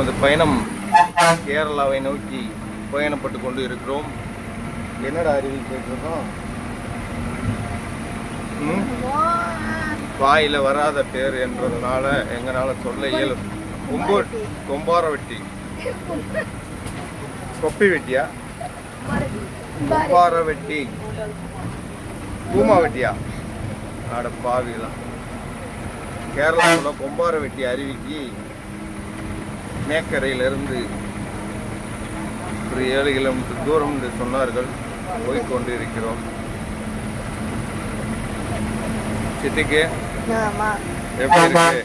நமது பயணம் கேரளாவை நோக்கி பயணப்பட்டு கொண்டு இருக்கிறோம். என்னடா அருவி கேட்டிருக்கோம்? வாயில் வாயில வராத பேர் என்றதுனால எங்களால் சொல்ல இயலும் கொம்பு கொம்பார வெட்டி. கொப்பி வெட்டியா? கொம்பார வெட்டி. பூமா வெட்டியா? ஆட பாவிலாம் கேரளாவில் கொம்பார வெட்டி அருவிக்கு மேக்கரையிலிருந்து ஒரு ஏழு கிலோமீட்டர் தூரம் என்று சொன்னார்கள். போய்க்கொண்டு இருக்கிறோம் சித்திக்கு ஆமா. எப்படி இருக்கு?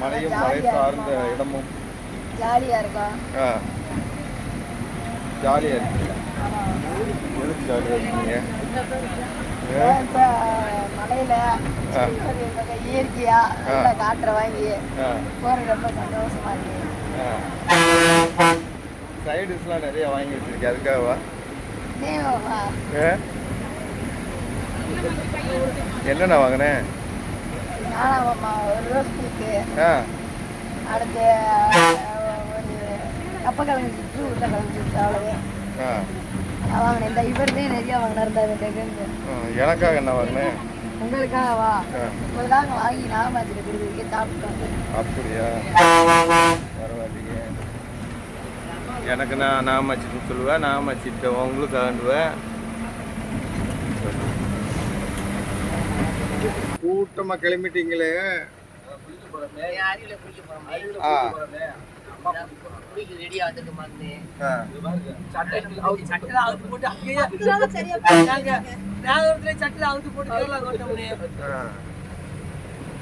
மலையும் மலை சார்ந்த இடமும்? ஜாலியா இருக்கா? ஆ. ஜாலியாக இருக்கு எதுக்கு ஜாலியாக இருக்கீங்க? மலையில இயற்கையா நல்லா காற்றை வாங்கி போற ரொம்ப சந்தோஷமா இருக்கு. சைடுஸ்லாம் நிறைய வாங்கி வச்சிருக்கேன் அதுக்காகவா? என்னண்ணா வாங்கினேன்? ஆ. அடுத்து கப்பக்கிழங்கு சிப்ஸ் உருளைக்கிழங்கு சிப்ஸ் அவ்வளவு. வாங்கினேன். இந்த இவர்தே நிறைய வாங்கினா இருந்தா ரெண்டு ஆ, எனக்காக என்ன வாங்கினேன் உங்களுக்காக வா ஆ. உங்களுக்காக வாங்கி நான் மாத்திர கொடுக்குறீங்க சாப்பிட்டு அப்படியா? எனக்கு நான் நான் மச்சிட்டு சொல்லுவேன் நான் மச்சிட்டு உங்களுக்கு ஆண்டுவேன் கூட்டமாக கிளம்பிட்டீங்களே? ஆ.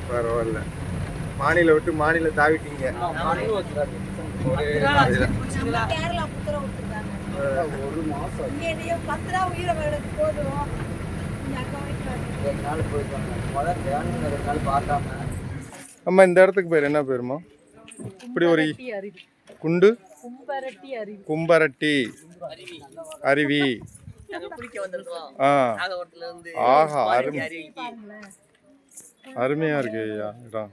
பரவாயில்ல. மாநில விட்டு மாநில தாவிட்டீங்க. கேரளா பத்து ரூபா போதும் அம்மா இந்த இடத்துக்கு பேர் என்ன பேருமா? இப்படி ஒரு குண்டு? கும்பரட்டி அருவி. ஆஹா அருமை. அருமையா இருக்கு ஐயா இடம்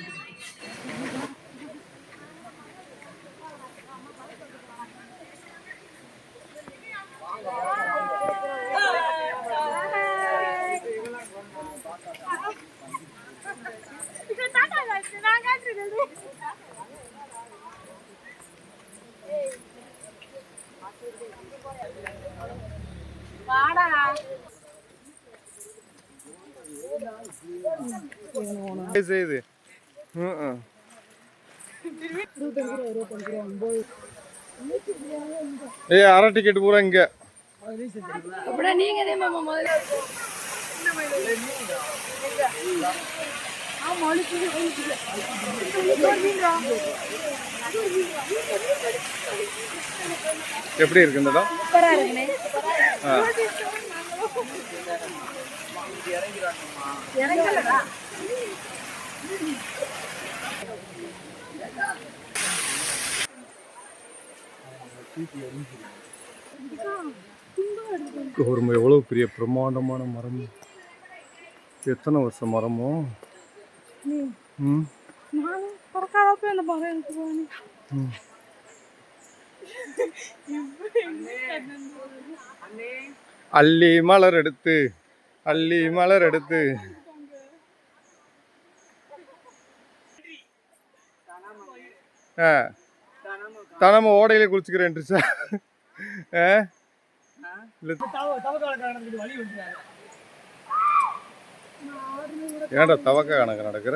ம். ஏய் அரை டிக்கெட் பூரா இங்க. நீங்க எப்படி இருக்கு இந்த இடம்? சூப்பரா. இறங்கலடா. ஒரு எவ்வளோ பெரிய பிரம்மாண்டமான மரம். எத்தனை வருஷம் மரமோ? ம்? அள்ளி மலர் எடுத்து அள்ளி மலர் எடுத்து ஆ தனம ஓடையில குளிச்சுக்கிறேன் சார் ஆ ஏன்டா தவக்க கணக்கு நடக்கிற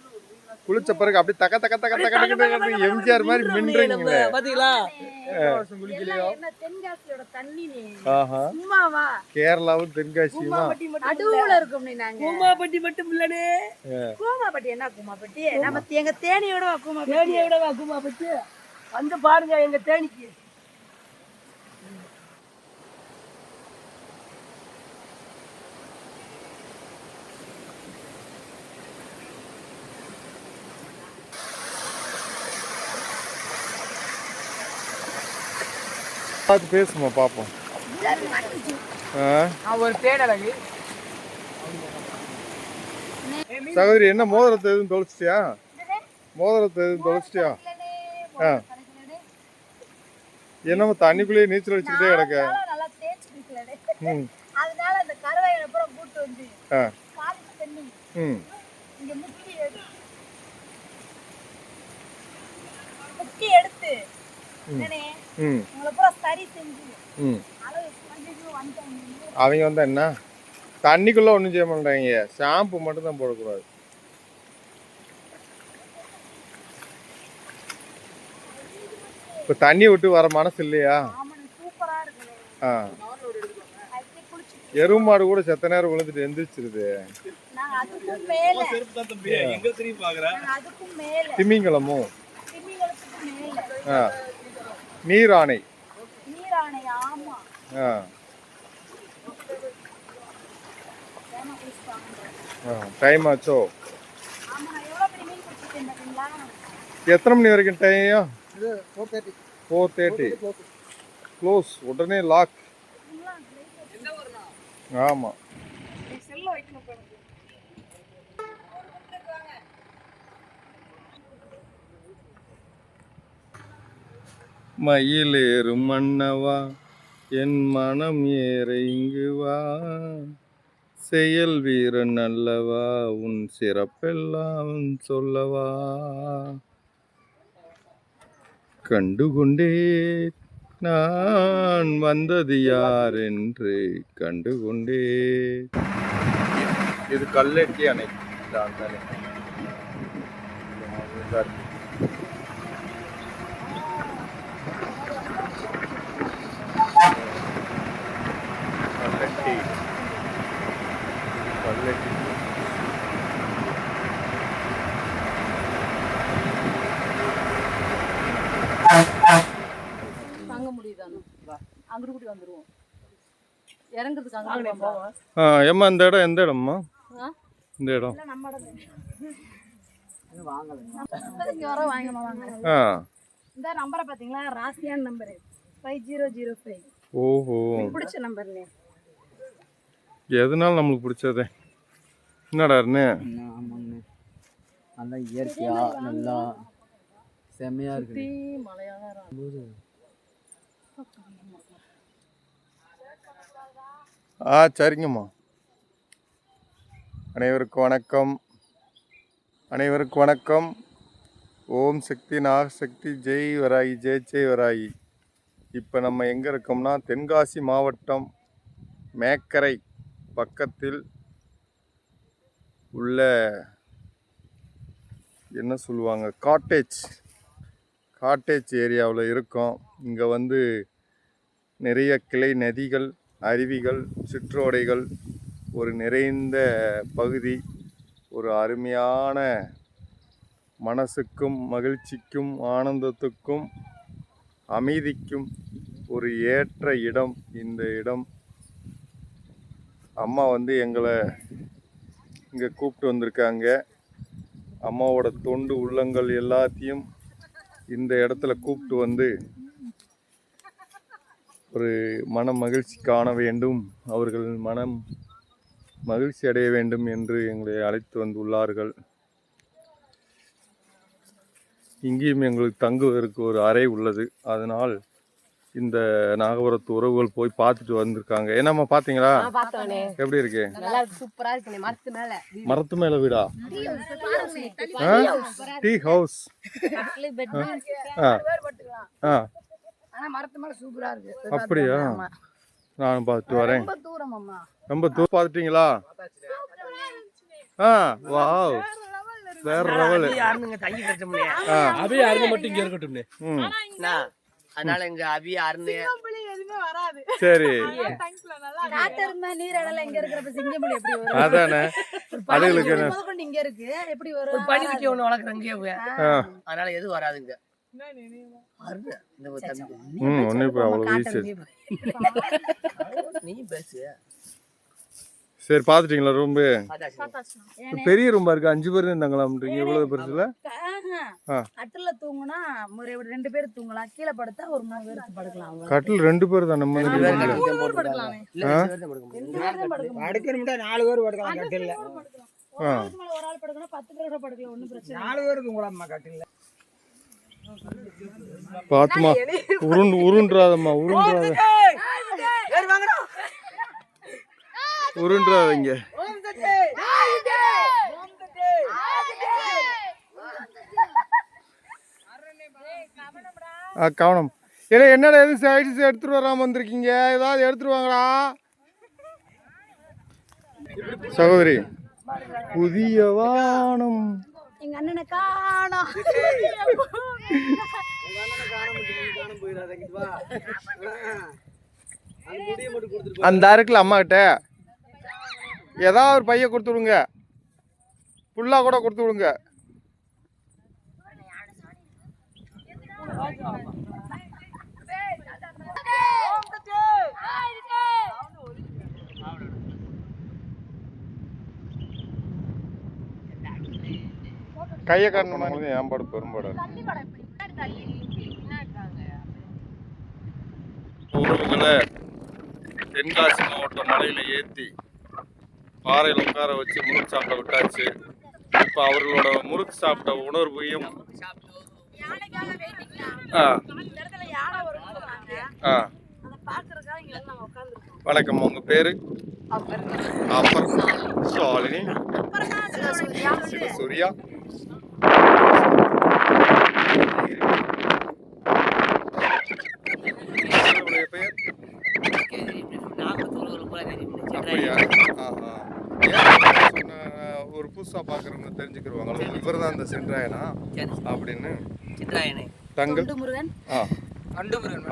குளிச்ச பிறகு அப்படியே தக்க தக்க தக்க தக்க தக்க தக்க எம்ஜிஆர் மாதிரி மின்றீங்களே பாத்தீங்களா? கேரளாவும் தென்காசியுமா? நடுவுல இருக்கும் நீ நாங்க. கூமாப்பட்டி மட்டும் இல்லனே கூமாப்பட்டி என்ன கூமாப்பட்டி நம்ம எங்க தேனியோட கூமாப்பட்டி தேனியை விடவா கூமாப்பட்டி வந்து பாருங்க எங்க தேனிக்கு. பார்த்து பேசுமா பார்ப்போம் சகோதரி என்ன மோதிரத்தை எதுவும் தொலைச்சிட்டியா? மோதிரத்தை எதுவும் தொலைச்சிட்டியா? ஆ. என்னமோ தண்ணிக்குள்ளேயே நீச்சல் அடிச்சுக்கிட்டே கிடக்க. ம். அதனால அந்த கருவாயில அப்புறம் கூட்டு வந்து காலுக்கு தண்ணி. ம். இங்க முக்கி எடு முக்கி எடுத்து என்னனே? அவங்க வந்தா என்ன? தண்ணிக்குள்ள ஒன்றும் செய்ய மாட்டாங்க. ஷாம்பு மட்டும் தான் போடக்கூடாது. இப்போ தண்ணி விட்டு வர மனசு இல்லையா? ஆ. குளிச்சு எருமாடு கூட செத்த நேரம் விழுந்துட்டு எந்திரிச்சிருது. திமிங்கலமும். ஆ. நீராணை. நீராணை ஆமா. ஆ. டைம் ஆச்சோ? எத்தனை மணி வரைக்கும் டைம் ஃபோர் தேர்ட்டி க்ளோஸ் உடனே லாக் ஆமாம் செல்ல வைக்கணும் போல இருக்கு. மயிலேறும் மன்னவா என் மனம் ஏற இங்கு வா. செயல் வீரன் அல்லவா உன் சிறப்பெல்லாம் சொல்லவா. கண்டுகொண்டே நான் வந்தது யார் என்று கண்டுகொண்டே இது கல்லெட்டி அணை. தான் தானே அணை. இதா இருக்கு. கல்லெட்டி கல்லெட்டி தங்க முடியுதானு அங்கிட்டு கூட்டி வந்துருவோம் இறங்குறதுக்கு அங்கே வாங்கண்ணே போவோம் ஆ ஏம்மா இந்த இடம் எந்த இடம்மா? இந்த இடம். ஆ. இந்த நம்பரை பாத்தீங்களா ராசியான number five zero zero five ஓஹோ. பிடிச்ச நம்பர்னே. எதனால நம்மளுக்கு பிடிச்சதே. என்னடா அருணு? ஆமாங்கண்ணே நல்லா இயற்கையா நல்லா செம்மையா இருக்கு. ஆ சரிங்கம்மா. அனைவருக்கும் வணக்கம். அனைவருக்கும் வணக்கம். ஓம் சக்தி நாகசக்தி ஜெய் வராயி ஜெய் ஜெய் வராயி. இப்போ நம்ம எங்கே இருக்கோம்னா தென்காசி மாவட்டம் மேக்கரை பக்கத்தில் உள்ள என்ன சொல்லுவாங்க? காட்டேஜ் காட்டேஜ் ஏரியாவில் இருக்கோம். இங்கே வந்து நிறைய கிளை நதிகள் அருவிகள் சிற்றோடைகள் ஒரு நிறைந்த பகுதி ஒரு அருமையான மனசுக்கும் மகிழ்ச்சிக்கும் ஆனந்தத்துக்கும் அமைதிக்கும் ஒரு ஏற்ற இடம். இந்த இடம் அம்மா வந்து எங்களை இங்கே கூப்பிட்டு வந்திருக்காங்க. அம்மாவோட தொண்டு உள்ளங்கள் எல்லாத்தையும் இந்த இடத்துல கூப்பிட்டு வந்து ஒரு மன மகிழ்ச்சி காண வேண்டும். அவர்கள் மனம் மகிழ்ச்சி அடைய வேண்டும் என்று எங்களை அழைத்து வந்துள்ளார்கள். இங்கேயும் எங்களுக்கு தங்குவதற்கு ஒரு அறை உள்ளது. அதனால் இந்த நாகபுரத்து உறவுகள் போய் பார்த்துட்டு வந்திருக்காங்க. என்னம்மா பார்த்தீங்களா? பார்த்தோனே. எப்படி இருக்கு? நல்லா இருக்கு சூப்பரா இருக்கு மரத்து மேல. மரத்து மேல வீடா? ஆ? Tree house. ஆ. ஆ. ஆனா மரத்து மேல சூப்பரா இருக்கு. அப்படியா? நானும் பார்த்துட்டு வரேன். ரொம்ப தூரம் அம்மா. ரொம்ப தூரம் பார்த்துட்டீங்களா? ஆ வாவ். வேற லெவல் யாருங்க தங்கி ஆ. அபிய அருண் மட்டும் இங்க இருக்கட்டும்னு. ம். அதனால இங்க அபிய அருண் எதுவுமே வராது. சரி. இங்க அதானே. அதுகளுக்கு இங்க இருக்கு. எப்படி ஒரு வரும் பனிக்குட்டி ஒண்ணு வளர்க்குறங்க ஆ. அதனால எதுவும் வராதுங்க அருண் இந்த ஒரு தம்பி ம் ஒன்றும் இப்போ அவ்வளோ வீச்சு நீ பேசு சரி பார்த்துட்டீங்களா ரூம்பு. பெரிய ரூம்பா இருக்கு அஞ்சு பேர் இருந்தாங்களாம்ன்றீங்க இவ்வளோ பெருசுல. கட்டில தூங்குனா ஒரு ரெண்டு பேர் தூங்கலாம் கீழே படுத்தா ஒரு மூணு படுக்கலாம் கட்டில் ரெண்டு பேர் தான் நம்ம நாலு பேர் படுக்கலாம் கட்டில ஒரு ஆள் படுக்கணும் பத்து பேர் படுக்கலாம் பிரச்சனை. நாலு பேர் தூங்கலாம்மா கட்டில பாத்துமா உருண்டு உருண்டுறாதம்மா உருண்டுறாத உருண்டுறாதீங்க. ஆ கவனம். இல்லை என்னடா எதுவும் சைட்ஸ் எடுத்துட்டு வராம வந்திருக்கீங்க? ஏதாவது எடுத்துட்டு வாங்களா சகோதரி புதிய வானம். எங்க அண்ணனை காணோம். அந்த இருக்குல்ல அம்மா கிட்ட ஏதாவது ஒரு பைய கொடுத்து விடுங்க. புல்லா கூட கொடுத்து விடுங்க. கையை காட்டணும். ஏன்பாடு பெரும்பாடு உறவுகளை தென்காசி மாவட்டம் மலையில் ஏற்றி பாறையில் உட்கார வச்சு முறுக்கு சாப்பிட விட்டாச்சு. இப்போ அவர்களோட முறுக்கு சாப்பிட்ட உணர்வையும் யானைக்காக வெயிட்டிங்களா ஆ. இந்த இடத்துல யானை வரும்னு சொன்னாங்க புதுசாக பார்க்குறவங்க தெரிஞ்சுக்கிருவாங்க. இவர் தான் இந்த சென்றாயனா. அப்படின்னு சித்ராயணி தங்கள் முருகன் ஆ.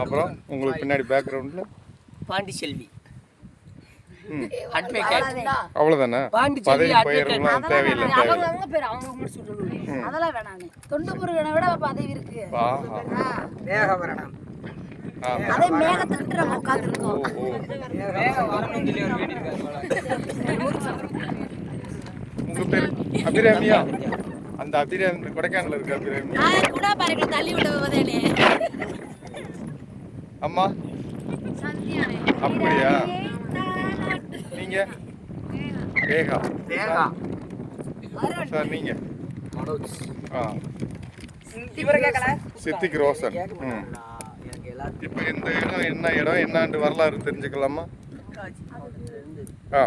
அப்புறம் உங்களுக்கு பின்னாடி பேக்ரவுண்டில் பாண்டி செல்வி ம் அட்வொகேட் அவ்வளோதானே. பாண்டி பதவி செல்வி பெயர்லாம் தேவையில்லை அவங்க தேவையில்லை. அவங்க பேர் அவங்க மட்டும் சொல்லணும். அதெல்லாம் வேணாங்க தொண்டு முருகனை விட பதவி இருக்கு. அதே மேகத்துக்கிட்ட நம்ம உட்காந்துருக்கோம் உங்க பேர் அபிராமியா? அந்த அபிராமி கொடைக்கானல் இருக்கு அபிராமி. அம்மா? அப்படியா? நீங்க? ரேகா. சார் நீங்க? ஆ. சித்திக் ரோசன். இப்போ இந்த இடம் என்ன இடம் என்னாண்டு வரலாறு தெரிஞ்சுக்கலாமா? ஆ.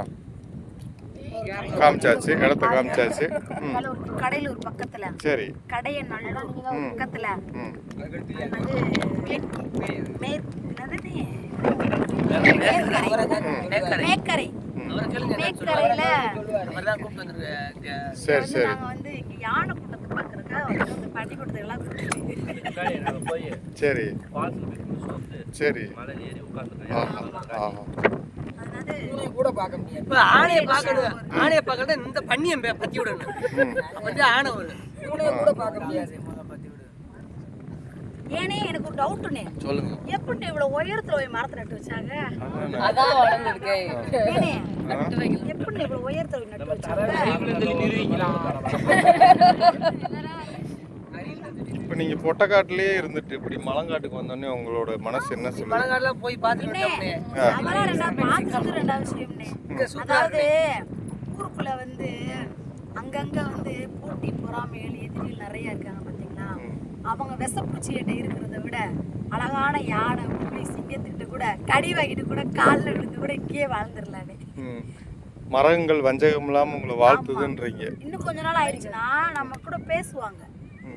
காமிச்சாச்சு இடத்த காமிச்சாச்சு. கடலூர் பக்கத்துல. சரி. கடைய நல்லூர் பக்கத்துல. ம். அது மேற்- என்னது நீ? மேக்கரை. மேக்கரை அவரை கேளுங்க, என்ன மேக்கரையில அவர் தான் கூப்பிட்டு வந்திருக்காரு. சரி வந்து சரி. நாங்க வந்து யானை கூட்டத்தை பாக்குறதுக்காக வந்து இந்த பள்ளி கூட்டத்துக்கெல்லாம் சரி. சரி. ஆஹா ஆஹா. அதாவது கூட பார்க்க முடியாது. இப்ப ஆணையை பார்க்கணும் ஆணையை பார்க்கறது இந்த பண்ணியை பத்தி விடணும். ம் அப்ப வந்து ஆணை வரும். இவனையும் கூட பார்க்க முடியாது. ஏனே எனக்கு ஒரு டவுட்டுனே சொல்லுங்க. எப்படி இவ்வளவு உயரத்துல போய் மரத்தை நட்டு வச்சாங்க? அதானே. வளர்ந்துருக்கு. ஏனே? எப்படி இவ்வளவு உயரத்துல போய் நட்டு வச்சாங்க? இப்போ நீங்க பொட்டக்காட்டுலயே இருந்துட்டு இப்படி மலங்காட்டுக்கு வந்தோடனே உங்களோட மனசு என்ன சொல்லுது? பழங்காடுல போய் பார்த்துட்டு அதாவது ஊருக்குள்ள வந்து அங்கங்க வந்து போட்டி பொறாமைகள் எதிரிகள் நிறைய இருக்காங்க பாத்தீங்களா? அவங்க விஷப்பூச்சிகிட்ட இருக்கிறத விட அழகான யானை புலி சிங்கத்துக்கிட்ட கூட கடி வாங்கிட்டு கூட காலில் விழுந்து கூட இங்கேயே வாழ்ந்துடலானே ம். மரங்கள் வஞ்சகம் இல்லாம உங்களை வாழ்த்துதுன்றீங்க. இன்னும் கொஞ்ச நாள் ஆயிடுச்சுன்னா நம்ம கூட பேசுவாங்க.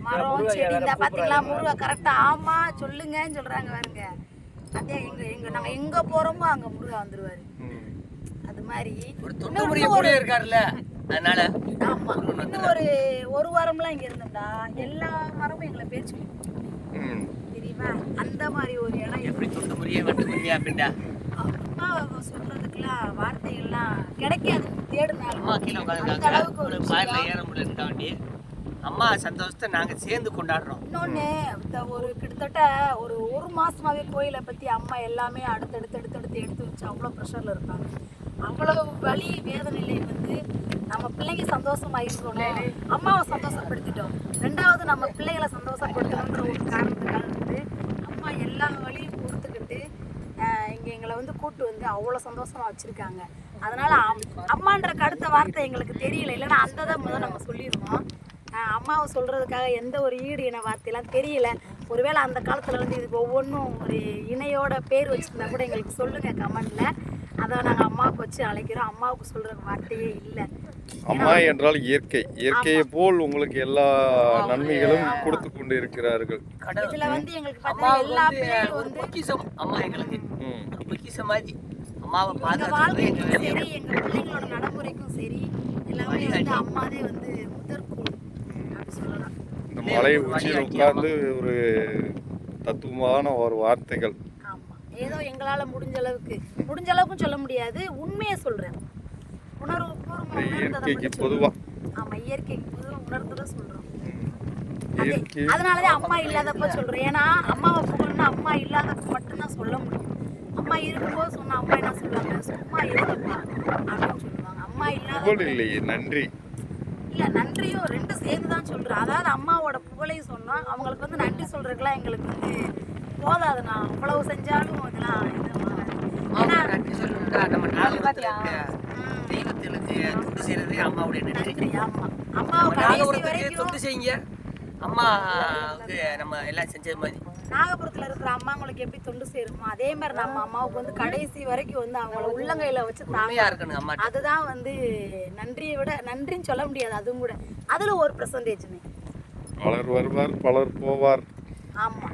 மரம் செடி இந்த பாத்தீங்களா முருகை கரெக்டா ஆமா சொல்லுங்கன்னு சொல்றாங்க பாருங்க. அதே எங்க எங்க நாங்க எங்க போறோமோ அங்க முருகா வந்துருவாரு. அது மாதிரி ஒரு தொண்டு இன்னும் முறைய கூட இருக்காருல்ல. அதனால ஆமா. இன்னும் ஒரு ஒரு வாரம்லாம் இங்க இருந்தோம்டா. எல்லா மரமும் எங்களை பேச்சு ம். தெரியுமா? அந்த மாதிரி ஒரு இடம் எப்படி தொண்டு முறையே வட்டு முறையா அப்படின்டா? அம்மா சொல்றதுக்கெல்லாம் வார்த்தைகள்லாம் கிடைக்காது. தேடினாலும் அந்த அளவுக்கு. ஏற முடியல வேண்டி அம்மா சந்தோஷத்தை நாங்க சேர்ந்து கொண்டாடுறோம். இன்னொன்று இந்த ஒரு கிட்டத்தட்ட ஒரு ஒரு மாசமாவே கோயிலை பத்தி அம்மா எல்லாமே அடுத்தடுத்து அடுத்தடுத்து எடுத்து வச்சு அவ்வளோ ப்ரெஷர்ல இருக்காங்க. அவ்வளவு வலி வேதனையில வந்து நம்ம பிள்ளைங்க சந்தோஷமா இருக்கணும் அம்மாவை சந்தோஷப்படுத்திட்டோம். ரெண்டாவது நம்ம பிள்ளைகளை சந்தோஷப்படுத்தணுன்ற ஒரு காரணத்துக்காக வந்து அம்மா எல்லா வழியும் பொறுத்துக்கிட்டு இங்கே இங்க எங்களை வந்து கூட்டு வந்து அவ்வளோ சந்தோஷமா வச்சிருக்காங்க. அதனால அம்- அம்மான்றக்கு அடுத்த வார்த்தை எங்களுக்கு தெரியல. இல்லைன்னா அந்த தான் முதல் நம்ம சொல்லிடுவோம் அம்மாவை சொல்றதுக்காக எந்த ஒரு ஈடு இன வார்த்தையெல்லாம் தெரியல. ஒருவேளை அந்த காலத்துல வந்து இதுக்கு ஒவ்வொன்றும் ஒரு இணையோட பேர் வச்சிருந்தா கூட எங்களுக்கு சொல்லுங்க கமெண்ட்ல. அதை நாங்கள் அம்மாவுக்கு வச்சு அழைக்கிறோம். அம்மாவுக்கு சொல்ற வார்த்தையே இல்லை. அம்மா என்றால் இயற்கை. இயற்கையை போல் உங்களுக்கு எல்லா நன்மைகளும் கொடுத்து கொண்டு இருக்கிறார்கள் இதுல வந்து எங்களுக்கு அம்மாவுக்கு பார்த்தீங்கன்னா எல்லா வந்து பிள்ளைகளும் ஒரு வந்து பொக்கிஷம். அம்மா எங்களுக்கு பொக்கிஷம் மாதிரி அம்மாவை பாதுகாத்து எங்க சரி எங்க பிள்ளைங்களோட நடைமுறைக்கும் சரி எல்லாமே வந்து அம்மாதே வந்து சொல்லலாம் இந்த மலை உச்சியில் உட்கார்ந்து ஒரு தத்துவமான ஒரு வார்த்தைகள். ஆமா. ஏதோ எங்களால முடிஞ்ச அளவுக்கு. முடிஞ்ச அளவுக்கும் சொல்ல முடியாது. உண்மையை சொல்றேன். உணர்வு இயற்கைக்கு மட்டும் பொதுவா. சொல்றோம். ஆமா இயற்கைக்கு பொதுவாக உணர்ந்ததை சொல்றோம். இயற்கை அதனாலதான் அம்மா இல்லாதப்ப சொல்றேன். ஏன்னா அம்மாவை புகழ்னா அம்மா இல்லாதப்ப மட்டும்தான் சொல்ல முடியும். அம்மா இருக்கும்போது சொன்னா அம்மா என்ன சொல்லுவாங்க? சும்மா இருந்தப்பா அப்படின்னு சொல்லுவாங்க. அம்மா இல்லாத இல்லையே நன்றி. இல்ல நன்றியும் ரெண்டு சேர்ந்து தான் சொல்றேன். அதாவது அம்மாவோட புகழையும் சொன்னோம். அவங்களுக்கு வந்து நன்றி சொல்றதுக்குலாம் எங்களுக்கு வந்து போதாது. நான் அவ்வளவு செஞ்சாலும் இதெல்லாம் அம்மா வந்து நம்ம எல்லாம் செஞ்சது மாதிரி. நாகபுரத்துல இருக்கிற அம்மாங்களுக்கு எப்படி தொண்டு சேருமோ அதே மாதிரி நம்ம அம்மாவுக்கு வந்து கடைசி வரைக்கும் வந்து அவங்கள உள்ளங்கையில வச்சு உண்மையா இருக்கணும் அம்மா அதுதான் வந்து நன்றியை விட நன்றின்னு சொல்ல முடியாது அதுவும் கூட. அதுல ஒரு பர்சன்டேஜ்னு பலர் வருவார் பலர் போவார். ஆமா.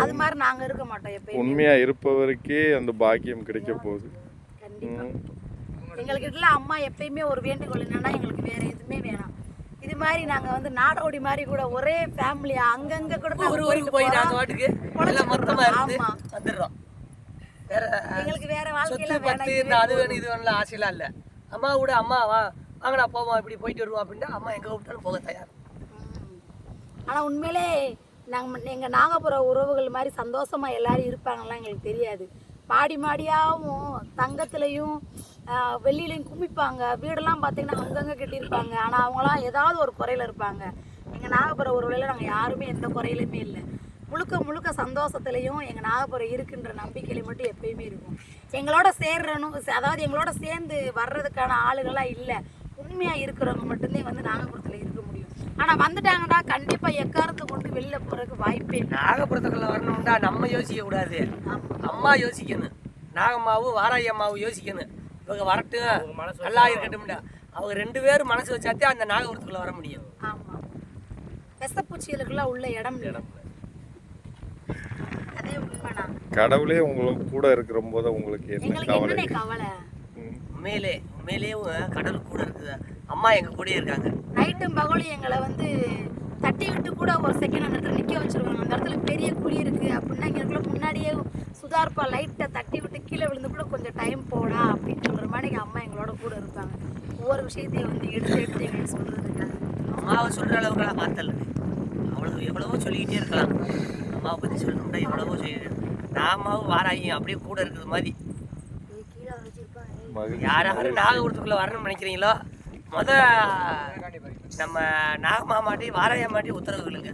அது மாதிரி நாங்க இருக்க மாட்டோம் எப்பயுமே. உண்மையா இருப்பவருக்கே அந்த பாக்கியம் கிடைக்க போகுது. எங்களுக்கு இதுல அம்மா எப்பயுமே ஒரு வேண்டுகோள் என்னன்னா எங்களுக்கு வேற எதுவுமே வேணாம். மாதிரி நாங்க வந்து நாடோடி மாதிரி கூட ஒரே ஃபேமிலியா அங்கங்க கூட ஒரு ஊருக்கு போய் நாங்க போறோம். வாட்டுக்கு எல்லாம் மொத்தமா இருந்து. வந்துடுறோம் வேற எங்களுக்கு வேற வாழ்க்கையில பத்து வேணாம் இந்த அது வேணும் இது வேணும் ஆசையெல்லாம் இல்ல அம்மா கூட அம்மா வா வாங்கடா போவோம் இப்படி போயிட்டு வருவோம் அப்படின்னா அம்மா எங்க கூப்பிட்டாலும் போக தயார். ஆனா உண்மையிலே நாங்க எங்க நாகப்புற உறவுகள் மாதிரி சந்தோஷமா எல்லாரும் இருப்பாங்கலாம் எங்களுக்கு தெரியாது மாடி மாடியாகவும் தங்கத்துலையும் ஆஹ், வெள்ளிலையும் குமிப்பாங்க. வீடெல்லாம் பார்த்தீங்கன்னா அங்கங்க கட்டியிருப்பாங்க. ஆனா அவங்களாம் ஏதாவது ஒரு குறையில இருப்பாங்க. எங்க நாகப்புற உறவுல நாங்க யாருமே எந்த குறையிலுமே இல்லை. முழுக்க முழுக்க சந்தோஷத்துலையும் எங்க நாகப்புறம் இருக்குன்ற நம்பிக்கையில மட்டும் எப்பயுமே இருக்கும். எங்களோட சேர்றணும் அதாவது எங்களோட சேர்ந்து வர்றதுக்கான ஆளுகள்லாம் இல்லை. உண்மையா இருக்கிறவங்க மட்டும்தான் வந்து நாகபுரத்துல இருக்க முடியும். ஆனா வந்துட்டாங்கன்னா கண்டிப்பா எக்காரத்தை கொண்டு வெளியில போறதுக்கு வாய்ப்பே இல்லை. நாகப்புறத்துக்குள்ள வரணும்டா நம்ம யோசிக்க கூடாது. அம்மா யோசிக்கணும். நாகம்மாவும் வாராயி அம்மாவும் யோசிக்கணும். இவங்க வரட்டும் நல்லா இருக்கட்டும்டா அவங்க ரெண்டு பேரும் மனசு வச்சாத்தே அந்த நாகபுரத்துக்குள்ள வர முடியும். ஆமா. விஷப்பூச்சிகளுக்கெல்லாம் உள்ள இடம் இல்லை. அதே கடவுளே உங்களுக்கு கூட இருக்கிற போது உங்களுக்கு என்ன எங்களுக்கு கவலை. என்னன்னே கவலை? ம். உண்மையிலே உண்மையிலேயும் கடல் கூட இருக்குது. அம்மா எங்க கூடயே இருக்காங்க. நைட்டும் பகலும் எங்களை வந்து தட்டி விட்டு கூட ஒரு செகண்ட் அந்த இடத்துல நிற்க வச்சிருவாங்க. அந்த இடத்துல பெரிய குழி இருக்கு அப்படின்னா எங்களுக்குள்ள முன்னாடியே சுதார்ப்பா லைட்டை தட்டி விட்டு கீழே விழுந்து கூட கொஞ்சம் டைம் போடா அப்படின்னு சொல்ற மாதிரி எங்க அம்மா எங்களோட கூட இருப்பாங்க ஒவ்வொரு விஷயத்தையும் வந்து எடுத்து எடுத்து எங்களுக்கு சொல்றதுக்காக அம்மாவை சொல்ற அளவுக்குலாம் பார்த்தல அவ்வளவு எவ்வளவோ சொல்லிக்கிட்டே இருக்கலாம். அம்மாவை பத்தி சொல்லணும்னா எவ்வளவோ சொல்லி நாமாவும் வாராயும் அப்படியே கூட இருக்கிறது மாதிரி. ஏய், கீழே வச்சிருப்பாங்க மகிழ்ச்சி. யார் யாரும் நாகபுரத்துக்குள்ள வரணும்னு நினைக்கிறீங்களோ? முத நம்ம நாகமாமாட்டி வாராயம்மாட்டி உத்தரவுகளுங்க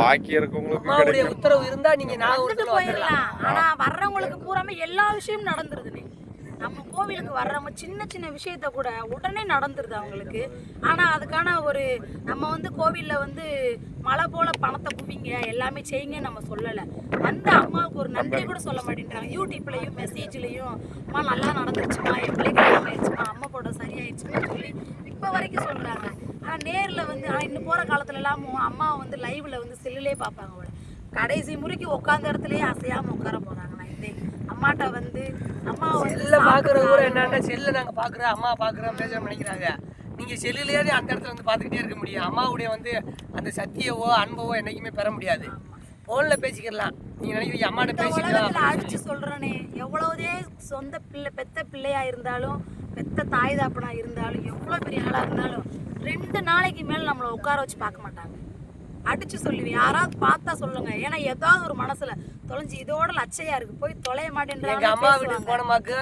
பாக்கி இருக்கவங்களுக்கு உத்தரவு இருந்தா நீங்க வந்துடலாம் போயிடலாம். ஆனா வர்றவங்களுக்கு பூராமே எல்லா விஷயமும் நடந்துருதுனே. நம்ம கோவிலுக்கு வர்றவங்க சின்ன சின்ன விஷயத்த கூட உடனே நடந்துருது அவங்களுக்கு. ஆனா அதுக்கான ஒரு நம்ம வந்து கோவில்ல வந்து மழை போல பணத்தை குவிங்க எல்லாமே செய்யுங்க நம்ம சொல்லலை. அந்த அம்மாவுக்கு ஒரு நன்றி கூட சொல்ல மாட்டேன்றாங்க. யூடியூப்லயும் மெசேஜ்லயும் அம்மா நல்லா நடந்துச்சுமா என் பிள்ளைக்கு ஆயிடுச்சுமா அம்மா கூட சரியாயிடுச்சுன்னு சொல்லி இப்போ வரைக்கும் சொல்றாங்க. ஆனா நேர்ல வந்து ஆனா இன்னும் போற காலத்துல எல்லாம் அம்மா வந்து லைவ்ல வந்து செல்லுலே பார்ப்பாங்க அவளை கடைசி முறைக்கு உட்காந்த இடத்துலயே அசையாம உட்கார போறாங்க. இதே அம்மாட்ட வந்து அம்மா வந்து செல்ல பாக்குற கூட என்னன்னா செல்ல நாங்க பாக்குறோம் அம்மா பாக்குறோம் பேச நினைக்கிறாங்க. நீங்க செல்லுலயே அந்த இடத்துல வந்து பாத்துக்கிட்டே இருக்க முடியும். அம்மாவுடைய வந்து அந்த சத்தியவோ அன்பவோ என்னைக்குமே பெற முடியாது. போன்ல பேசிக்கலாம் நீங்க நினைக்கிறீங்க அம்மாட்ட பேசிக்கலாம் அடிச்சு சொல்றேனே எவ்வளவுதே சொந்த பிள்ளை பெத்த பிள்ளையா இருந்தாலும் பெத்த தாய் தாப்பனா இருந்தாலும் எவ்வளவு பெரிய ஆளா இருந்தாலும் ரெண்டு நாளைக்கு மேல நம்மள உட்கார வச்சு பார்க்க மாட்டாங்க. அடிச்சு சொல்லுவேன் யாராவது பார்த்தா சொல்லுங்க. ஏன்னா ஏதாவது ஒரு மனசுல தொலைஞ்சு இதோட லட்சையா இருக்கு. போய் தொலைய எங்க மாட்டேன்றாங்க அம்மா வீட்டுக்கு போனமாக்கு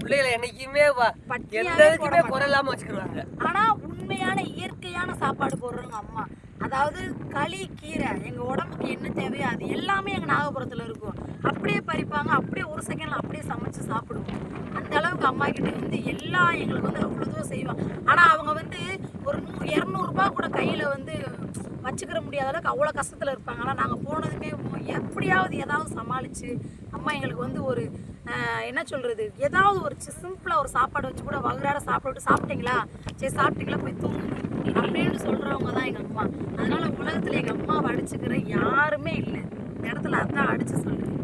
பிள்ளைகளை என்னைக்குமே வ- பட்டினியாவே எந்த இதுக்குமே போட குறை இல்லாம வச்சுக்கிடுவாங்க ஆனா உண்மையான இயற்கையான சாப்பாடு போடுறவங்க அம்மா. அதாவது களி கீரை எங்க உடம்புக்கு என்ன தேவையோ அது எல்லாமே எங்க நாகபுரத்துல இருக்கும். அப்படியே பறிப்பாங்க. அப்படியே ஒரு செகண்ட்ல அப்படியே சமைச்சு சாப்பிடுவோம். அந்த அளவுக்கு அம்மா கிட்ட வந்து எல்லாம் எங்களுக்கு வந்து அவ்வளோ தூரம் செய்வாங்க. ஆனா அவங்க வந்து ஒரு நூ இரநூறுபா கூட கையில வந்து வச்சுக்கிற முடியாத அளவுக்கு அவ்வளோ கஷ்டத்தில் இருப்பாங்க. ஆனால் நாங்கள் போனதுமே எப்படியாவது ஏதாவது சமாளித்து அம்மா எங்களுக்கு வந்து ஒரு என்ன சொல்கிறது ஏதாவது ஒரு சிம்பிளாக ஒரு சாப்பாடு வச்சு கூட வகுறார சாப்பிட்டு சாப்பிட்டீங்களா? சரி சாப்பிட்டீங்களா? போய் தூங்குங்க அப்படின்னு சொல்கிறவங்க தான் எங்கள் அம்மா. அதனால் உலகத்தில் எங்கள் அம்மாவை அடிச்சுக்கிற யாருமே இல்லை. இந்த இடத்துல அதான் அடித்து சொல்லுவேன்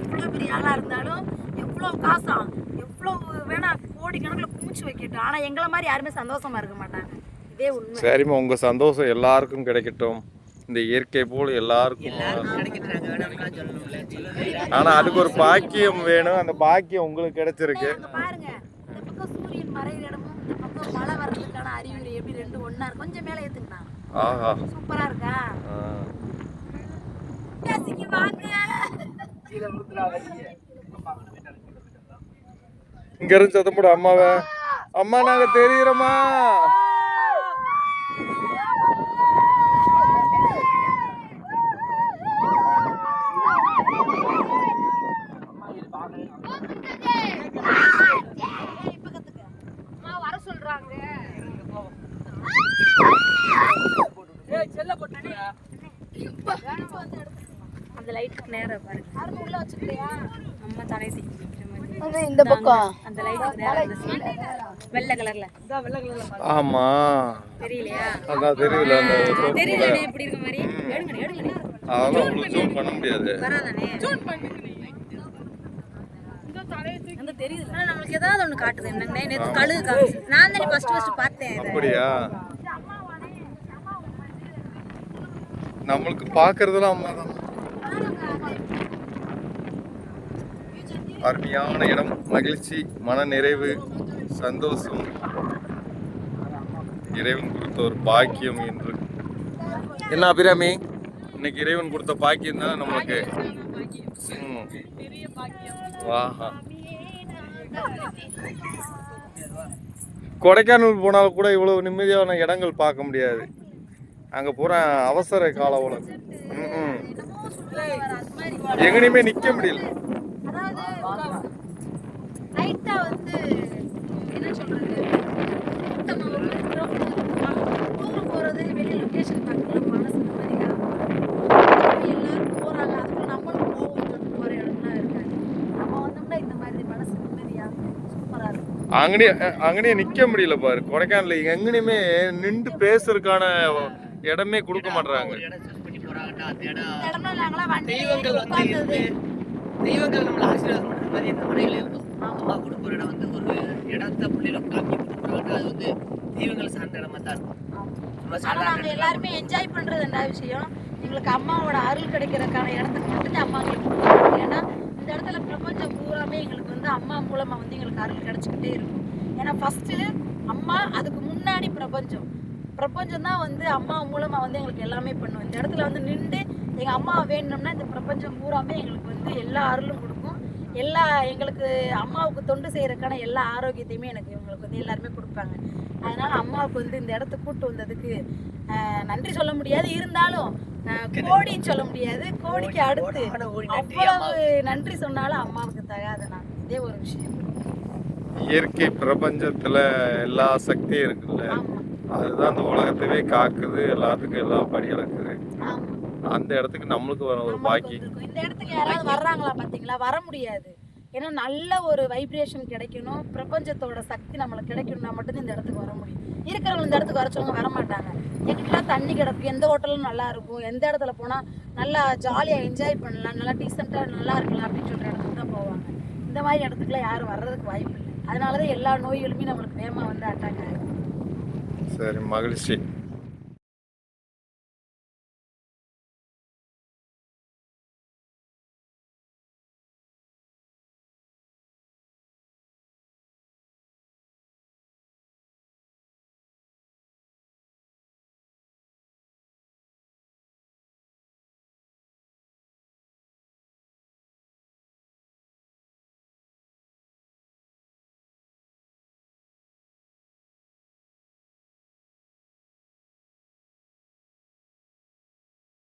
எவ்வளோ பெரிய ஆளாக இருந்தாலும் எவ்வளோ காசா எவ்வளோ வேணால் கோடி கணக்குல குமிச்சு வைக்கட்டும். ஆனால் எங்களை மாதிரி யாருமே சந்தோஷமாக இருக்க மாட்டாங்க. இதே உண்மை. சரிம்மா உங்க சந்தோஷம் எல்லாருக்கும் கிடைக்கட்டும். இந்த இயற்கை போல் எல்லாருக்கும் எல்லாருக்கும் கிடைக்கிறாங்க வேணாம்னு சொல்லணும்ல சொல்லவே ஆனா அதுக்கு ஒரு பாக்கியம் வேணும். அந்த பாக்கியம் உங்களுக்கு கிடைச்சிருக்கு. பாருங்க. சூரியன் மறைகிற இடமும் இந்த பக்கம் மழை வர்றதுக்கான அறிகுறி எப்படி ரெண்டு ஒண்ணா இருக்கு? கொஞ்சம் மேல ஏத்துக்கினா ஆஹா. சூப்பரா இருக்கா? ஆ. பேசிக்கு வாங்க. இங்க இருந்து சத்தம் போடு அம்மாவை. அம்மா நாங்க தெரியுறோமா அந்த லைட்டுக்கு நேரா பாருங்க உள்ள வச்சுக்கிறியா அம்மா தலை தூக்கி நிக்கிற மாதிரி. அது இந்த பக்கம். அந்த லைட்டுக்கு நேரா அந்த சீட் வெள்ளை கலர்ல. ஆமா. தெரியலையா? அதான் தெரியல அந்த. தெரியலண்ணே இப்படி இருக்க மாதிரி. எடுங்க எடுங்க அதெல்லாம் உங்களுக்கு ஜூம் பண்ண முடியாது. வராதானே? தெரியுது நம்மளுக்கு ஏதாவது ஒண்ணு காட்டுது. என்னங்கண்ணே நேத்து கழுகு நான் தானே ஃபர்ஸ்ட் ஃபர்ஸ்ட் பார்த்தேன் அப்படியா? நம்மளுக்கு பாக்குறதுலாம் அம்மா தான். அருமையான இடம் மகிழ்ச்சி மன நிறைவு சந்தோஷம். இறைவன் கொடுத்த ஒரு பாக்கியம் என்று என்ன அபிராமி? இன்னைக்கு இறைவன் கொடுத்த பாக்கியம் தான் நம்மளுக்கு. ஆஹா. கொடைக்கானல் போனால் கூட இவ்வளவு நிம்மதியான இடங்கள் பார்க்க முடியாது. அங்க பூரா அவசர கால உலகம். ம்ம். எங்கனையுமே நிக்க முடியல. அங்கனே அங்கனே நிக்க முடியல பாரு. கொடைக்கானல்ல எங்கனையுமே நின்று பேசுறதுக்கான இடமே கொடுக்க வண்டியிலே தெய்வங்கள் வந்து இருந்து தெய்வங்கள் நம்மள ஆசீர்வாதம் பண்ற மாதிரி இந்த மலையில இருக்கும். அம்மா கொடுக்குற இடம் வந்து ஒரு இடத்த பிள்ளைகளை காப்பி கொடுக்குறாங்க அது வந்து தெய்வங்கள் சார்ந்த இடமா தான் இருக்கும். எல்லாருமே என்ஜாய் பண்றது ரெண்டாவது விஷயம்? எங்களுக்கு அம்மாவோட அருள் கிடைக்கிறதுக்கான இடத்துக்கு மட்டும்தான் அம்மா எங்களுக்கு. ஏன்னா இந்த இடத்துல பிரபஞ்சம் பூராமே எங்களுக்கு வந்து அம்மா மூலமா வந்து எங்களுக்கு அருள் கிடைச்சிக்கிட்டே இருக்கும். ஏன்னா ஃபர்ஸ்ட் அம்மா அதுக்கு முன்னாடி பிரபஞ்சம். பிரபஞ்சம் தான் வந்து அம்மா மூலமா வந்து எங்களுக்கு எல்லாமே பண்ணும். இந்த இடத்துல வந்து நின்று எங்க அம்மா வேணும்னா இந்த பிரபஞ்சம் பூராமே எங்களுக்கு வந்து எல்லா அருளும் கொடுக்கும். எல்லா எங்களுக்கு அம்மாவுக்கு தொண்டு செய்யறதுக்கான எல்லா ஆரோக்கியத்தையுமே எனக்கு இவங்களுக்கு வந்து எல்லாருமே கொடுப்பாங்க. அதனால அம்மாவுக்கு வந்து இந்த இடத்துக்கு கூட்டு வந்ததுக்கு ஆஹ், நன்றி சொல்ல முடியாது. இருந்தாலும் கோடின்னு சொல்ல முடியாது. கோடிக்கு அடுத்து கோடான கோடி நன்றி. அவ்வளவு நன்றி சொன்னாலும் அம்மாவுக்கு தகாத நான். இதே ஒரு விஷயம். இயற்கை பிரபஞ்சத்துல எல்லா சக்தியும் இருக்குல்ல? அதுதான் அந்த உலகத்தவே காக்குது எல்லாத்துக்கும் எல்லாம் படி ஆமா. அந்த இடத்துக்கு நம்மளுக்கு வர ஒரு பாக்கி. இந்த இடத்துக்கு யாராவது வர்றாங்களா பாத்தீங்களா? வர முடியாது. ஏன்னா நல்ல ஒரு வைப்ரேஷன் கிடைக்கணும். பிரபஞ்சத்தோட சக்தி நம்மளுக்கு கிடைக்கணும்னா மட்டும்தான் இந்த இடத்துக்கு வர முடியும். இருக்கிறவங்க இந்த இடத்துக்கு வர சொல்லுங்க வர மாட்டாங்க. எங்கிட்டலாம் தண்ணி கிடக்கும் எந்த ஹோட்டலும் நல்லா இருக்கும். எந்த இடத்துல போனால் நல்லா ஜாலியாக என்ஜாய் பண்ணலாம். நல்லா டீசெண்டாக நல்லா இருக்கலாம் அப்படின்னு சொல்கிற இடத்துக்கு தான் போவாங்க. இந்த மாதிரி இடத்துக்குலாம் யாரும் வர்றதுக்கு வாய்ப்பு இல்லை அதனால தான் எல்லா நோய்களுமே நம்மளுக்கு வேகமாக வந்து அட்டாக் ஆகும் சரி மகிழ்ச்சி